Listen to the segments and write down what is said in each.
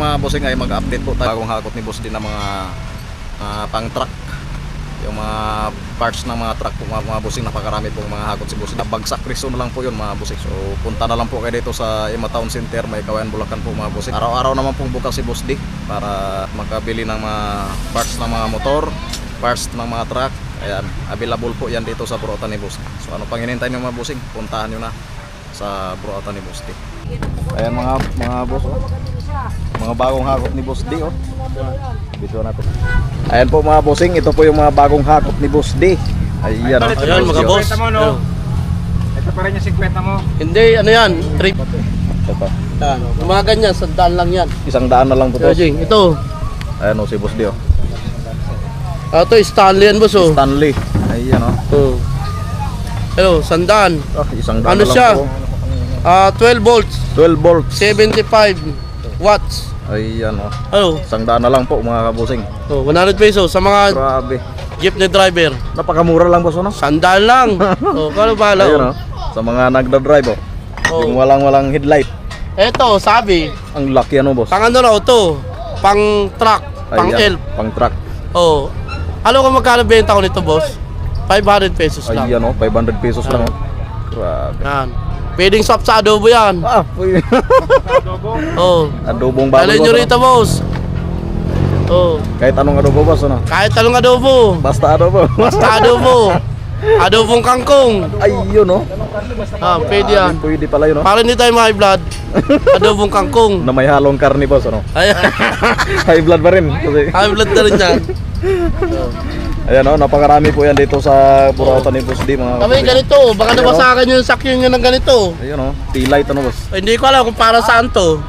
mga bossing ay mag-update po tayo. Bagong hakot ni boss din ng mga ah, pang truck. Yung mga parts ng mga truck po mga, mga bossing napakarami po mga hakot si boss. Bagsak preso na lang po yun mga bossing. So punta na lang po kayo dito sa Ima Town Center may kawayan Bulacan po mga bossing. Araw-araw naman pong bukas si boss D para makabili ng mga parts ng mga motor parts ng mga truck. Ayan available po yan dito sa Burotan ni boss. So ano pang hinintay nyo mga bossing? Puntahan nyo na sa Burotan ni boss D ayan mga mga boss oh. mga bagong hakot ni boss D oh Video natin. Ayan po mga bossing, ito po yung mga bagong hakot ni Boss D. Ayan, oh. Ayan, mga boss. Mo, no? Ito pa rin yung 50 mo. Hindi, ano yan? Trip. Ito pa. Yan. Yung mga ganyan, sandaan lang yan. Isang daan na lang to. boss. Jing, ito. Ayan oh, si Boss D oh. Ah, Ito, Stanley yan, boss. Oh. Stanley. Ayan oh. Oh. Hello, sandaan. Ah, isang daan Ano na lang siya? po. Ah, 12 volts, 12 volts. 75 watts. Ayan oh. Ano? Isang daan na lang po mga kabusing. Oh, 100 pesos sa mga Grabe. jeepney driver. Napakamura lang boss ano? Sandaan lang. oh, kano bahala. Ayan oh. Oh. Sa mga nagda-drive oh. Oh. Yung walang-walang headlight. Ito, sabi, Ang laki ano boss. pang ano raw to? Pang truck, pang Ayan, elf. Pang truck. Oh. Alam ko magkano benta ko nito, boss? 500 pesos lang. Ayan oh, 500 pesos lang oh. Grabe. Yan. Pwedeng swap sa adobo yan. Ah, puy. Oh. adobong baboy. Dalhin nyo boss, ano? rito, boss. Oh. Kahit anong adobo boss ano? Kahit talong adobo. Basta adobo. Basta adobo. Adobong kangkong. Ayun no. Ah, pwede yan. Pwede pala yun no. Para hindi tayo high blood. Adobong kangkong. Na may halong karni boss ano. Ayan. High blood pa rin. Kasi, High blood na rin yan. ayan no, napakarami po yan dito sa Burautan ni Boss D mga Kami ganito. Baka nabasakan nyo yung sakyo nyo ng ganito. Ayun no, T-light ano boss. Eh, Hindi ko alam kung para saan to.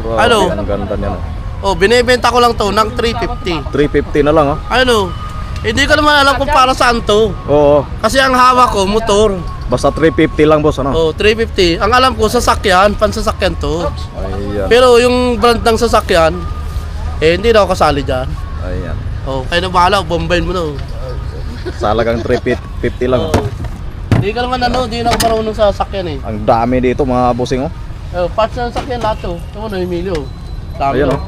Grabe, Ano? Ang ganda niya no. Oh, binibenta ko lang to ng 350. 350 na lang oh. Ano? Hindi ko naman alam kung para saan to. Oo. Kasi ang hawak ko, motor. Basta 350 lang boss ano. Oh, 350. Ang alam ko, sasakyan, pansasakyan to. Ayan. Pero yung brand ng sasakyan, eh hindi na ako kasali dyan. Ayan. Oh, kaya na bahala, bombayin mo na. oh. Salagang 350 lang. oh. Oh. Hindi ka naman ano, hindi na ako marunong sa sasakyan eh. Ang dami dito mga bossing oh. Oh, parts ng sasakyan lahat to. Ito mo na, Emilio. Dami Ayun to. oh.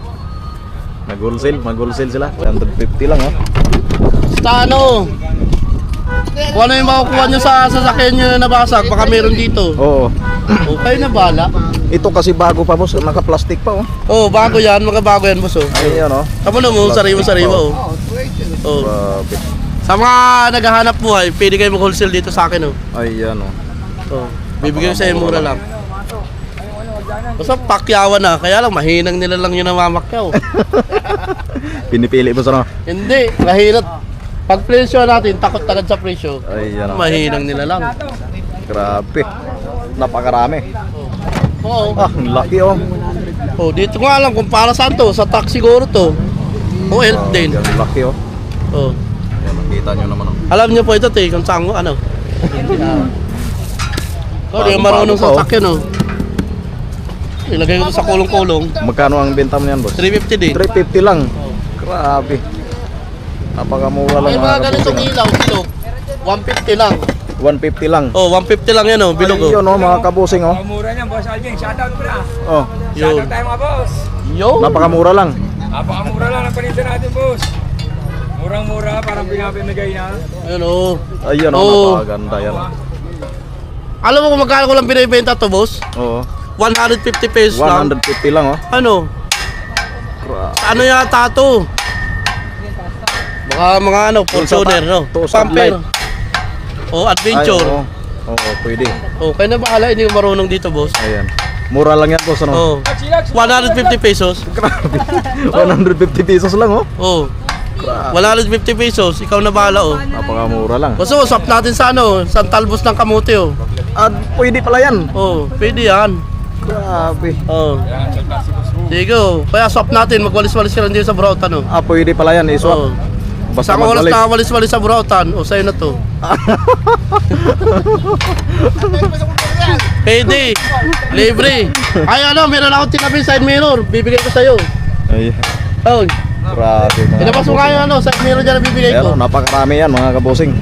Nag-wholesale, mag-wholesale sila. 150 lang oh. Basta ano, kung ano yung makukuha nyo sa sasakyan nyo na nabasag, baka meron dito. Oo. Oh, kayo na bahala. Ito kasi bago pa boss, naka-plastic pa oh. Oh, bago yan, mga bago yan, boss. Oh. Ayan oh. Tama na mo. Oh. Oh. Grabe. Sa mga naghahanap buhay, pwede kayo mag-wholesale dito sa akin. Oh. Ayan oh. Oh. Bibigyan ko sa mura lang. Basta pakyawan na, kaya lang mahinang nila lang yun ang mamakyaw. Pinipili boss ano. Hindi, mahinat. Pag presyo natin, takot agad sa presyo. Oh. Mahinang nila lang. Grabe. Napakarami. Oo. Ah, ang laki oh. Oh, dito ko nga alam kung para saan to. Sa tax siguro to. O elf Ah, din. Ang laki oh. Oh. Ayan, makita nyo naman oh. Alam niyo po ito, te, kung saan ko, ano. Oh, di Bagong-bago marunong sa oh. sakyan, oh. Ilagay ko to sa kulong-kulong. Magkano ang benta mo niyan boss? 350 din. 350 lang. Grabe. Napakamura lang Ay, mga ganitong ilaw, bilog. 150 lang. oh. 150 lang. Oh, 150 lang yan, oh, bilog, oh. Ayun oh, mga kabusing oh. Mura niyan, Boss Alvin. Shoutout mo na. Oh, Yun. Shoutout tayo mga boss. Yo. napakamura lang. Napakamura lang ang paninda natin, boss. Murang-mura, parang pinapimigay na. Ayun, oh. Ayun oh, Oh. napakaganda yan. Alam mo kung magkano ko lang binibenta to, boss? Oo. 150 pesos lang. 150 lang oh. Ano? Ano yata to? Baka mga ano, Fortuner, no? Pamper. O, adventure. Ay, oo. Oo, pwede. Oh, kaya na bahala, hindi ko marunong dito, boss. Ayan. Mura lang yan boss ano. Oh. 150 pesos. Grabe. 150 pesos lang oh. Oh. 150 pesos, ikaw na bahala, oh. Napakamura lang. Basta usap natin sa ano, sa talbos ng kamote, oh. At pwede pala yan. Oh, pwede yan. Grabe. Oh. Sige, oh. Kaya swap natin, magwalis-walis ka lang dito sa Burautan, oh. Ah, pwede pala yan. Iswap. Oh. Basta Sa oras magwalis. na walis-walis sa Burautan, o sa'yo na to. Pwede. Libre. Ay ano, meron ako tinabi side mirror. Bibigay ko sa'yo. Ay, Oh, grabe. mga ilabas mo kayo ano, side mirror dyan na bibigay ko. oh, napakarami yan mga kabusing.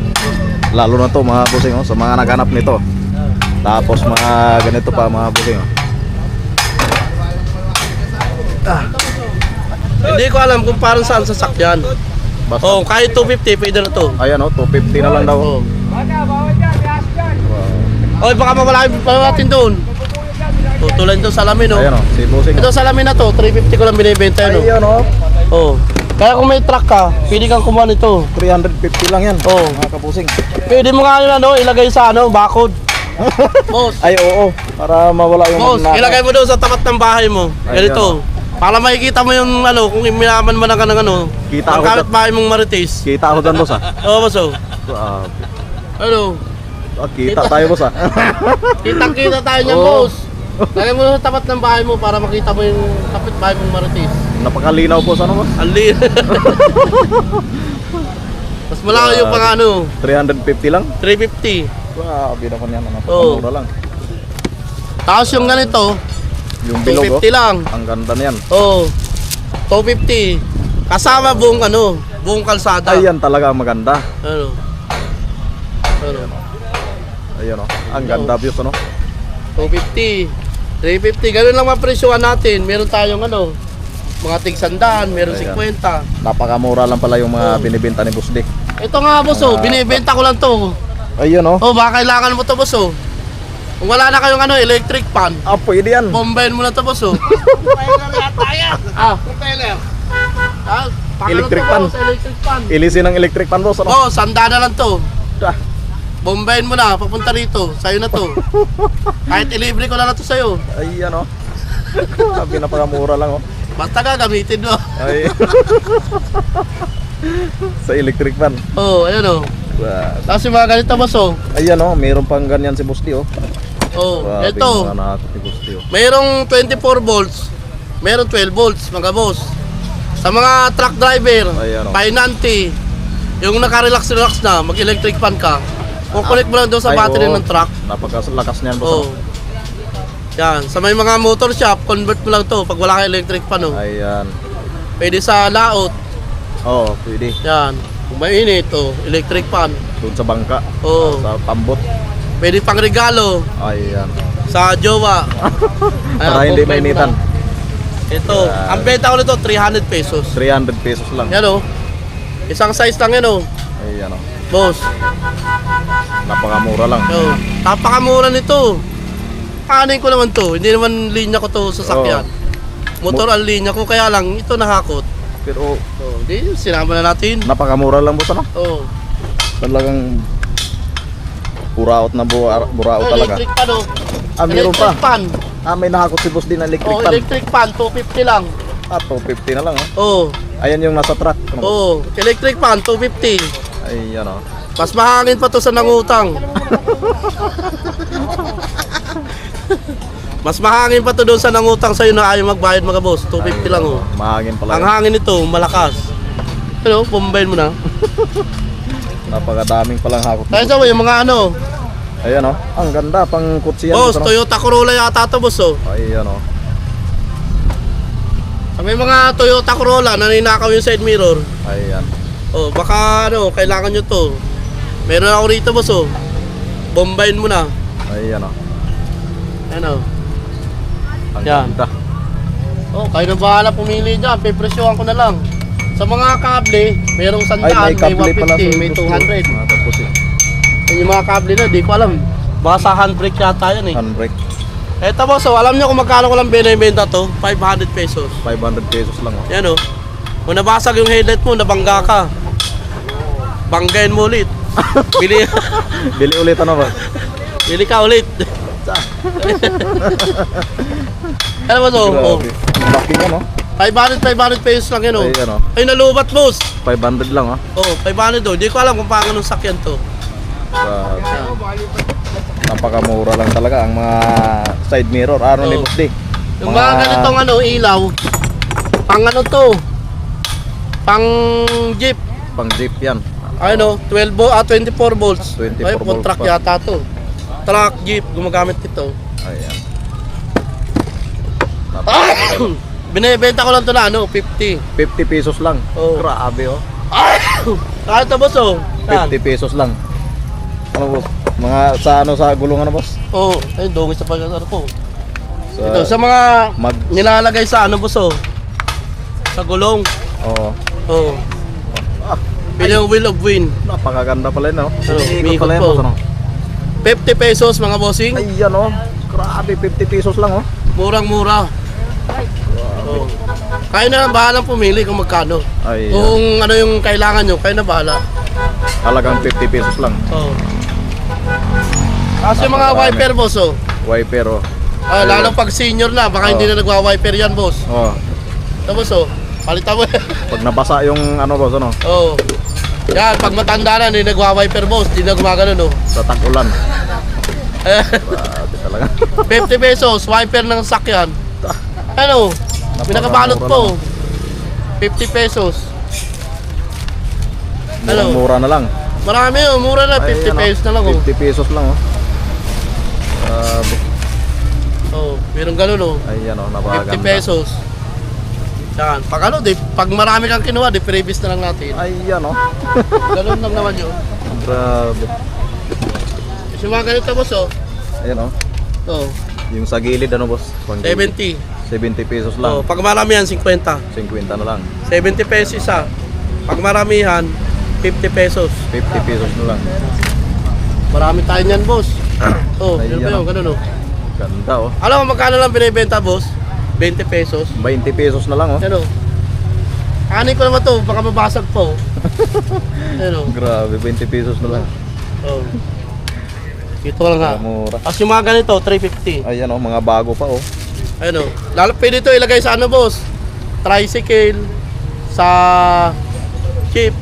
Lalo na to mga busing oh, sa mga naghanap nito. Tapos mga ganito pa mga busing oh. Ah. Hindi ko alam kung parang saan sasakyan. Basta. Oh, kahit 250 pwede na to. Ayan oh, 250 na lang daw. Oh. Wow. Oy, baka mawala natin doon. Oh, tulad doon salamin, oh. Ayan oh, si Bossing. Ito salamin na to, 350 ko lang binibenta yun, oh. Ayan oh, Oh. Kaya kung may truck ka, pwede kang kumuha nito. 350 lang yan. Oh. Mga kabusing. Pwede mo nga yun, ano, ilagay sa ano, barcode. Boss, Ay oo, para mawala yung boss, ilagay mo doon sa tapat ng bahay mo. Ganito. Para makikita mo yung ano, kung minaman man ka ng ano, Kita ang ako kapit bahay mong marites. Kita ako dyan boss ah. Oo, boss, oh. Grabe. Ano? Ah, kita tayo boss ah. Kitang-kita tayo niyan, Oo. boss. Lagay mo sa tapat ng bahay mo para makita mo yung kapit bahay mong marites. Napakalinaw boss ano boss? Ali. Mas malayo yung pang ano, 350 lang? 350. Grabe naman yan. Ano, Oo. mura lang. Tapos yung ganito, Yung bilog oh. 250 lang. Ang ganda niyan. Oh, 250. Kasama buong ano, buong kalsada. Ayan talaga ang maganda. Ano? Ano? Ayan oh. Ang ganda views ano. 250. 350. Ganun lang mapresyohan natin. Meron tayong ano, mga tigsandaan, meron Ayan. 50. Napakamura lang pala yung mga Oo. binibenta ni Boss Dick. Ito nga boss oh, Ah. binibenta ko lang to. Ayun oh. Oh, baka kailangan mo to boss oh. Kung wala na kayong ano, electric fan, Ah, pwede yan. bombayin mo na to boss oh. Propeller yata yan. Ah, propeller. Ah, pang Electric ano to, boss, electric fan. Ilisin ng electric fan boss ano. Oh, sanda na lang to. Ah, Bombayin mo na, papunta rito. Sa'yo na to. Kahit ilibre ko na na to sa'yo. Ayan oh. Grabe napakamura lang oh. Basta gagamitin mo. Ay. Sa electric fan. Oh, ayan oh. Wow. Tapos yung mga ganito boss oh. Ayan oh, mayroon pang ganyan si D oh. Oh, Grabe ito. mga nakakot ni D oh. Mayroong 24 volts. Mayroong 12 volts, mga boss. Sa mga truck driver, Ayan, oh. painante, yung naka-relax-relax na, mag-electric fan ka, kukulik mo lang doon sa Ay, battery oo. ng truck. Napakalakas niyan boss. Oh. Yan, sa may mga motor shop, convert mo lang to pag wala kang electric fan oh. Ayan. Pwede sa laot, Oo, oh, pwede. yan. Kung mainit, oh, electric fan. Doon sa bangka. Oh, Sa tambot. Pwede pang regalo Ayan. sa jowa. Para Ayan, hindi combine mo mainitan. lang. Ito, Yan. ang benta ko nito 300 pesos. 300 pesos lang. Yan oh. Isang size lang yan oh. Ayan oh. Boss. Napakamura lang. Oh, napakamura nito. Kanin ko naman to. Hindi naman linya ko to sa sakyan. Motor ang linya ko kaya lang ito nahakot. Pero Oh, di sinama na natin. napakamura lang boss ano. Oh. Talagang buraot na bura, buraot Oh, talaga. electric pan oh. Ah, meron electric pa. pan. Ah, may nakakot si boss din na electric Oh, fan. electric pan 250 lang. Ah, 250 na lang oh. Oh. Ayan yung nasa truck. Ano? Oh, electric pan 250. Ayan oh. Mas mahangin pa to sa nangutang. Mas mahangin pa to doon sa nangutang sa'yo na ayaw magbayad mga boss. 250 lang oh. Mahangin pala. Ang yun. hangin nito, malakas. Pero, bombayin mo na. Napakadaming palang hakot. boss. sa yung mga ano, Ayan oh. Ang ganda pang kutsiyan. boss, ano? Toyota Corolla yata to boss oh. Ayan oh. Sa may mga Toyota Corolla, naninakaw yung side mirror. Ayan. Oh, baka ano, kailangan nyo to. Meron ako rito boss oh. Bombayin mo na. Ayan oh. Ano? Ang Yan. ganda. Oh, kayo na bahala pumili dyan. Pipresyohan ko na lang. Sa mga kable, merong sandaan, may may, kable pala 150, may 200. Mga tapos eh. Yung mga kable na, di ko alam. Baka sa handbrake yata yan eh. Handbrake. Eto boss, oh, alam niyo kung magkano ko lang binibenta to? 500 pesos. 500 pesos lang oh. Yan oh. Kung nabasag yung headlight mo, nabangga ka. Banggain mo ulit. Bili, Bili ulit ano ba? bili ka ulit. ano ba to? Oh, Grabe. Ang Laki nga no? 500, 500 pesos lang yan oh. Ayan oh. Ay, nalubat boss. 500 lang oh. Oh, 500 oh. Di ko alam kung paano nung sakyan to. Yan. Napakamura lang talaga ang mga side mirror. Ano ni Oo. Boss D? Yung mga ganitong ano, ilaw, pang ano to, pang jeep, Pang jeep yan. ano, 12 vo- ah, 24 volts. 24 Ay, volts truck yata to. Truck, jeep, gumagamit nito. Ayan. Napaka- Binibenta ko lang to na ano, 50. 50 pesos lang. Oo. Grabe oh. Kaya to boss oh. Yan. 50 pesos lang. Ano boss? Mga sa ano sa gulong ano boss? Oh, ayun, dungis sa pag ano po. Sa Ito, sa mga mag nilalagay sa ano boss oh, Sa gulong. Oo. Oo. Ah, Pili yung wheel of wind. napakaganda pala yun, no? Ano, Ikot umiikot pala yun, po. boss, ano? 50 pesos mga bossing. Ayan, oh. Grabe, 50 pesos lang, oh. Murang-mura. Oo. Kayo na lang bahalang pumili kung magkano. Ayan. Kung ano yung kailangan nyo, kayo na bahala. Talagang 50 pesos lang. Oo. Kasi mga Napakarami. wiper boss oh. Wiper, oh. Ah, lalo pag senior na, baka hindi Oo. na nagwa-wiper yan boss. Oh. Tapos oh, palitan mo. Pag nabasa yung ano, boss, ano? Oo. Yan, pag matanda na, hindi nagwa-wiper boss, hindi na gumagano no. Sa tag-ulan. Grabe talaga. 50 pesos, wiper ng sakyan. Ano? Pinakabalot po. 50 pesos. Ano? Mura na lang. Marami oh, mura na, 50 Ayan, oh. pesos na lang oh. 50 pesos lang, oh. Grabe. Oh, meron ganun oh. Ayan, oh. 50 Napakaganda. pesos. Yan. Pag ano, di, pag marami kang kinuha, di previous na lang natin. Ayan, oh. Ganun lang naman yun. Grabe. Kasi mga ganito boss oh. Ayan, oh. Oh, Yung sa gilid, ano, boss? Pang gilid. 70. 70 pesos Oh, lang. pag marami yan, 50. 50 na lang. 70 pesos isa. Pag maramihan, 50 pesos. 50 pesos na lang. Marami tayo niyan, boss. oh, Ay, yun ba yun? oh. Ganun, oh. Ganda, oh. Alam mo, magkano lang binibenta, boss? 20 pesos. 20 pesos na lang, oh. Yan, oh. Kanin ko naman to, baka mabasag po. Yan, oh. Grabe, 20 pesos na lang. oh. Ito lang ha. Mura. Tapos yung mga ganito, 350. Ayan, oh. Mga bago pa, oh. Ayun, oh. Lalo, pwede ito ilagay sa ano, boss? Tricycle, sa jeep,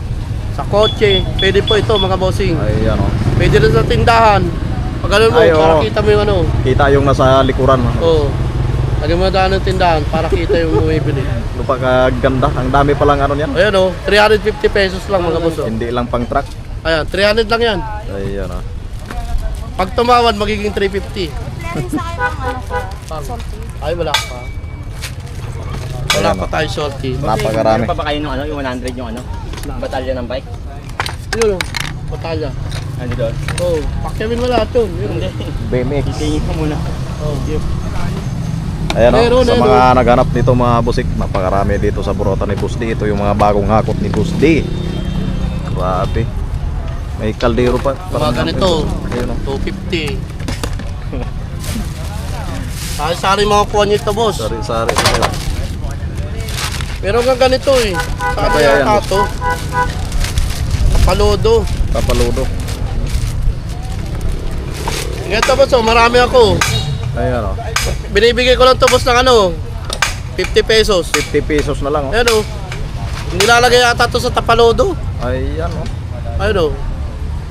sa kotse. Pwede po ito, mga bossing. Ayan, oh. Pwede rin sa tindahan. Pag ano mo, Ay, para oo. kita mo yung ano. Kita yung nasa likuran, oh. Oo. Lagyan mo na daan ng tindahan para kita yung bumibili. Napakaganda. Ang dami palang ano niyan. Ayan o, 350 pesos lang mga boss. oh. Hindi lang pang truck. Ayan, 300 lang yan. Ayan, oh. Pag tumawad, magiging 350. Sa kayo ng ano ko, salty. Ay, wala pa. Wala Ayan, pa oh. tayo salty. Napakarami. Meron pa ba kayo ng ano, yung 100 yung ano? Batalya ng bike? Yun o, batalya. Ano doon? Oo, oh, lahat yun. Yun. Hindi. BMX. Tingin ka muna. Oh. Ayan, oh. Meron, Sa meron. mga naghanap nito mga busik, napakarami dito sa Burota ni Busdi. Ito yung mga bagong hakot ni Busdi. Grabe. May kaldero pa. Mga ganito, Ayun, oh. 250. Sari-sari mga kuha nyo ito, boss. Sari-sari. sari. Pero hanggang ganito eh. Ano kaya yan, boss? ito? Paludo. Papaludo. Ganito boss, oh, marami ako. Ayan, oh. Binibigay ko lang to boss ng ano, 50 pesos. 50 pesos na lang, oh. Ayan oh. Nilalagay yata to sa tapalodo. Ayan, oh. Ayun oh.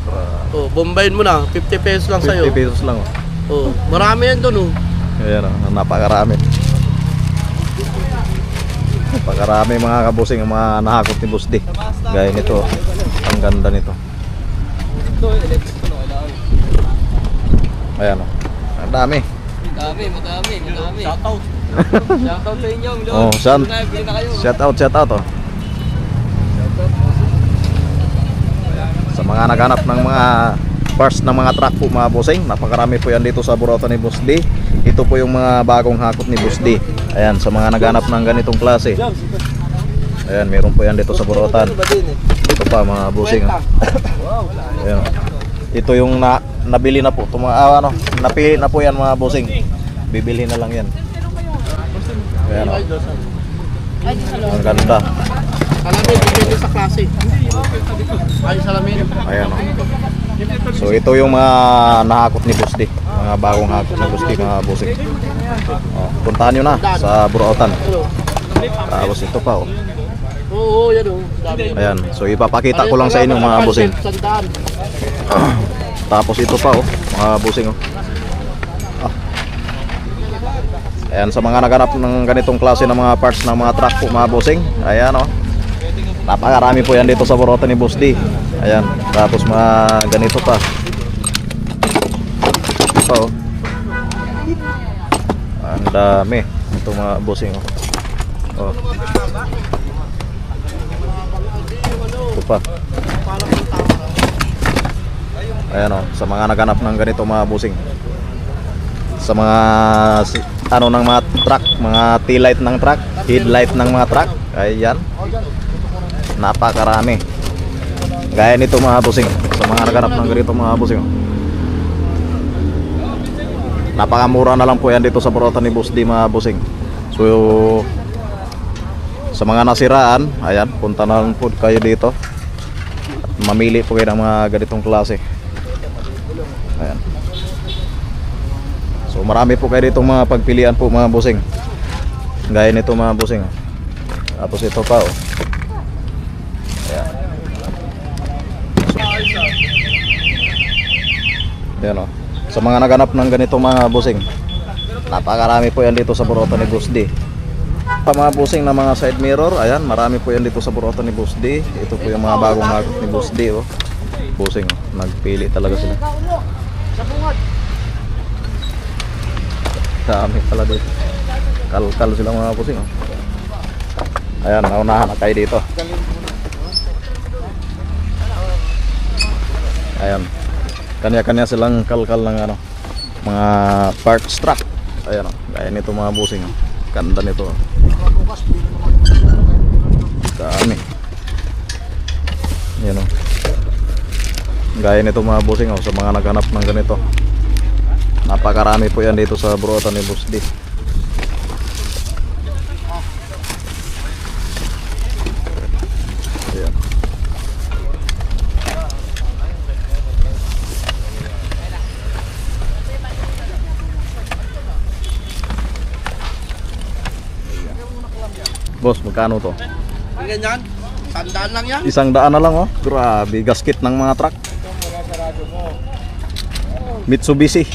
Grabe. Oh, bombayin mo na. 50 pesos lang 50 sa'yo. pesos lang, oh. Oh, marami yan dun oh. Ayan, oh. Napakarami. Napakarami mga kabusing ang mga nahakot ni Busdi. Gaya nito. oh. Ang ganda nito. Ayan, oh. Ang dami. Madami, madami, madami. Shoutout. Shoutout sa inyo. Oh, kayo. Shout out, shout out oh. Sa mga naghanap ng mga parts ng mga truck po mga bossing, napakarami po yan dito sa Burota ni D. Ito po yung mga bagong hakot ni D. Ayan, sa mga naghanap ng ganitong klase. Ayan, meron po yan dito sa Burotan. Ito pa mga bossing. Oh. Ayan. oh. Ito yung na, nabili na po. Ito mga, ah, ano, napili na po yan mga bossing. Bibili na lang yan. Ayan, oh. ang ganda. Salamin, depende sa klase. Ay, salamin. Ayan o. So ito yung mga nahakot ni D. Mga bagong hakot Boss D, mga bossing. Oh, puntahan nyo na sa Burautan. Tapos ito pa oh. Oo, yan oh. Ayan. So ipapakita ko lang sa inyo mga. Sandaan. Tapos ito pa oh, mga bossing oh. Ah. Ayan, sa mga naganap ng ganitong klase ng mga parts ng mga truck po mga bossing. Ayan oh. Napakarami po yan dito sa Burautan ni Boss D. Ayan. Tapos mga ganito pa. Pa oh. Ang dami. Ito mga bossing oh. Oh. Ito pa. Ayan o, sa mga naganap ng ganito mga busing. Sa mga ano ng mga truck, mga tail light ng truck, headlight ng mga truck. Ayan. Napakarami. Gaya nito mga busing. Sa mga naganap ng ganito mga busing. Napakamura na lang po yan dito sa Borota ni Boss D mga busing. So, sa mga nasiraan, ayan, punta na lang po kayo dito. At mamili po kayo ng mga ganitong klase. Ayan. So marami po kayo dito mga pagpilian po mga busing. Gaya nito mga busing. oh. Tapos ito pa oh. Ayan. Ayan oh. Sa mga naganap ng ganito mga busing. Napakarami po yan dito sa Borota ni D. Pa mga busing na mga side mirror, ayan, marami po yan dito sa Borota ni D. Ito po yung mga bagong hagot ni D oh. Busing. Nagpili talaga sila. Dami pala dito. Kalkal sila mga pusing. Oh. Ayan, naunahan na kayo dito. Ayan. Kanya-kanya silang kalkal ng ano, mga parts truck. Ayan oh. Gaya nito mga busing. Oh. Ganda nito. Oh. Dami. Yan oh. Gaya nito mga busing oh, sa mga naghanap ng ganito. Napakarami po yan dito sa Brotan ni Boss Boss, magkano to? Ganyan. Tandaan lang yan. Isang daan na lang oh. Grabe, gasket ng mga truck. Mitsubishi.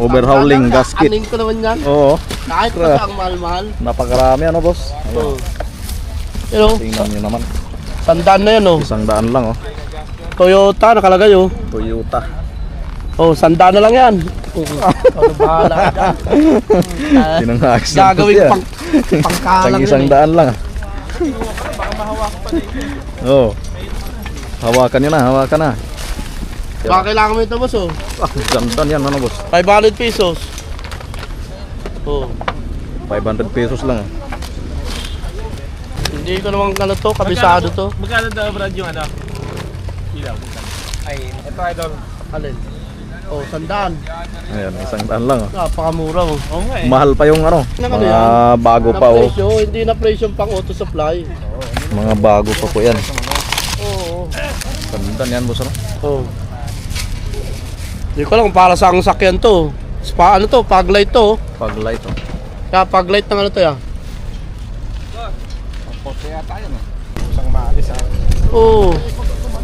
Overhauling gasket. Aning ko naman yan. Oo, Kahit pa sa ang mahal-mahal. napakarami ano boss. Oh. You know, Tingnan nyo naman. tandaan na yan oh. Isang daan lang oh. Toyota nakalagay oh. Toyota. Oh, sandaan na lang yan. Ano bahala ka dyan. Ah, Sinangakis Gagawin pang pangkalang Isang eh. daan lang. ah. Oo. Hawakan nyo na, hawakan na. Baka kailangan mo ito boss oh. Ah, ganda yan ano boss. 500 pesos. Oh. 500 pesos lang. Hindi ko naman ano to, kabisado to. Magkano daw Brad yung ano? Ilaw. Ay, ito idol. Alin? Oh, sandaan. Ayan, isang daan lang. ah. Napakamura oh. Oo nga eh. Mahal pa yung ano, Ano mga yan? bago pa oh. presyo, hindi na presyo pang auto supply. Mga bago pa po yan. Oo. Ganda yan boss ano. Oh. Hindi ko lang kung para sa ang sakyan to. Spa, ano to? Paglight to. Pag light oh. Kaya paglight ng ano to ya. Kaya tayo no. Isang maalis ha. Oo.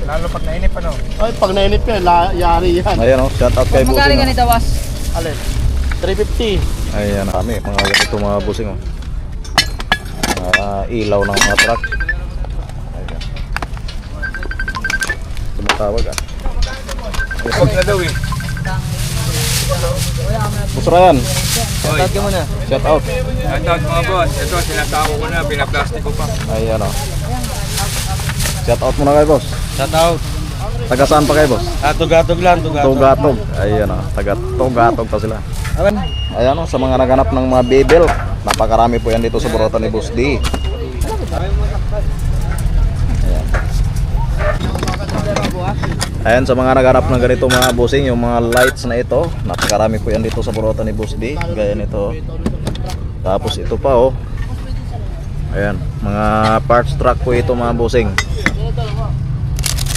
Lalo pag nainip ano. Ay, pag nainip yan, la, yari yan. Ayan oh, shout out kay Magkano Busing. ganito, boss? Alin? 350. Oh. Ayan, kami mga ganito mga busing oh. Mga ilaw ng mga truck. Ayan. Tumatawag ah. Huwag na daw eh. Boss Ryan, ka muna. shout out. Shout out mga boss. Ito, sinasako ko na. Pinaplastic ko pa. Ayan oh. Shout out muna kay boss. Shout out. Taga saan pa kay boss? Ah, tugatog lang, tugatog. Tugatog. Ayan oh, taga Tugatog pa sila. Ayan oh, sa mga naganap ng mga bebel. Napakarami po yan dito sa Borota ni Boss D. Ayan. Ayan sa mga naghanap ng ganito mga bossing, yung mga lights na ito, napakarami po yan dito sa Borota ni Boss D. Gaya nito. Tapos ito pa oh. Ayan, mga parts truck po ito mga bossing.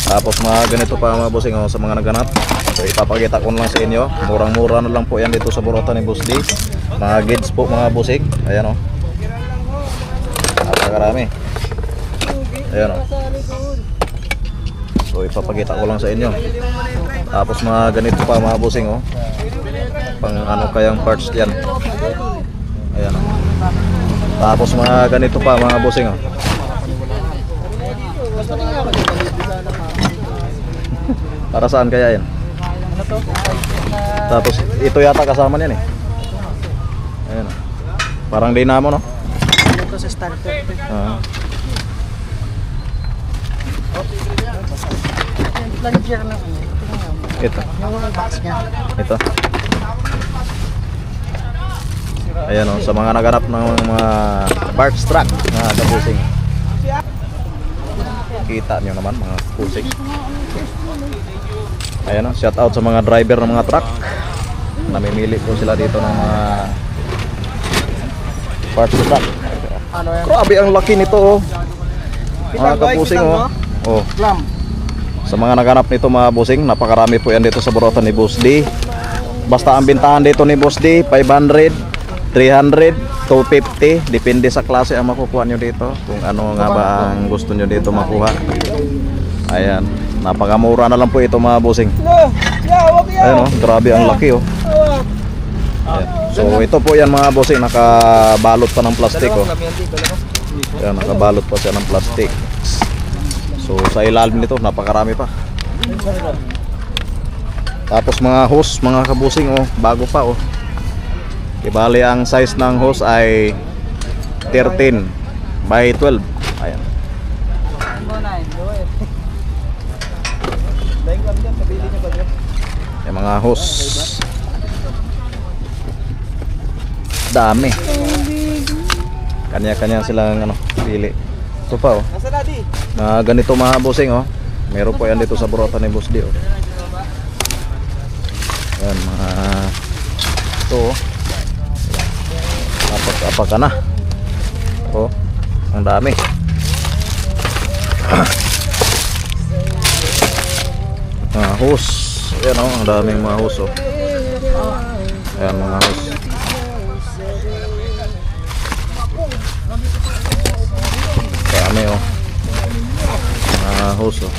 Tapos mga ganito pa mga bossing oh, sa mga naghanap. So ipapakita ko lang sa inyo. Murang-mura na lang po yan dito sa Borota ni Boss D. Mga gids po mga bossing. Ayan oh. Napakarami. Ayan oh. So ipapakita ko lang sa inyo. Tapos mga ganito pa mga bossing oh. Pang ano kayang parts yan. Ayan oh. Tapos mga ganito pa mga bossing oh. Para saan kaya yan? Tapos ito yata kasama niyan eh. Ayan. Parang dinamo no? Ito sa starter. Ah. Na ito. Yung. Ito. Ayan oh, sa mga naganap ng mga parts truck mga kabusing kita nyo naman mga kabusing ayan o shout out sa mga driver ng mga truck namimili po sila dito ng mga parts truck grabe ang laki nito oh mga kabusing oh oh sa mga naganap nito mga busing, napakarami po yan dito sa Borotan ni Boss D. Basta ang bintahan dito ni Boss D, 500, 300, 250. Depende sa klase ang makukuha nyo dito. Kung ano nga ba ang gusto nyo dito makuha. Ayan, napakamura na lang po ito mga busing. Ayan oh, grabe ang laki oh. Ayan. So ito po yan mga busing, nakabalot pa ng plastic oh. Ayan, nakabalot pa siya ng plastic. So sa ilalim nito napakarami pa. Tapos mga hose, mga kabusing oh, bago pa oh. Ibali ang size ng hose ay 13 by 12. Ayan. Mga hose. Dami. Kanya-kanya silang ano, pili. Ito pa oh. Na ganito mga bossing oh. Meron po yan dito sa Borota ni Boss D oh. Yan mga ito oh. Apak-apak ka na. Oh, ang dami. mga hose. Ayan oh, ang daming mga hose oh. Ayan mga hose. Dami oh. Mga oh.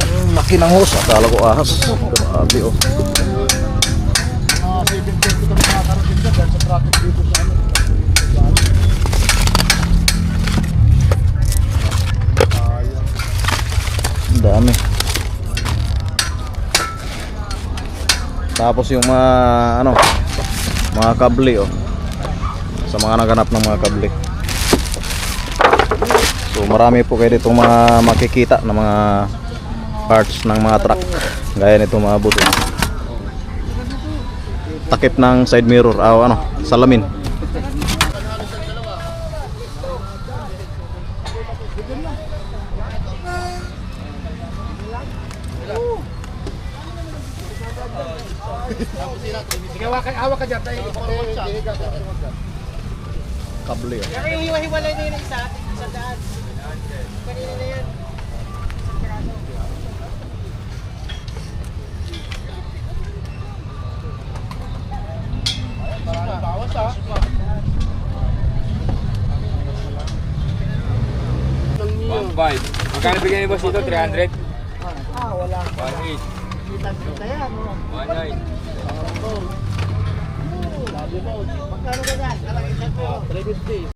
Ang laki ng hose. Akala ko ahas. Grabe oh. Ang dami. Tapos yung mga ano, mga kable oh. Sa mga naganap ng mga kable. So marami po kayo dito mga makikita ng mga parts ng mga truck. Gaya nito mga buto. Takip ng side mirror, ah, ano, salamin. Kable oh. Kaya yung hiwa-hiwalay na yun isa, sa daan. Kanina na yan. One five. Magkano bigyan ni boss dito? 300? Ah, wala. One eight. Yan. oh. One nine. Magkano ba yan? Kalaki siya po.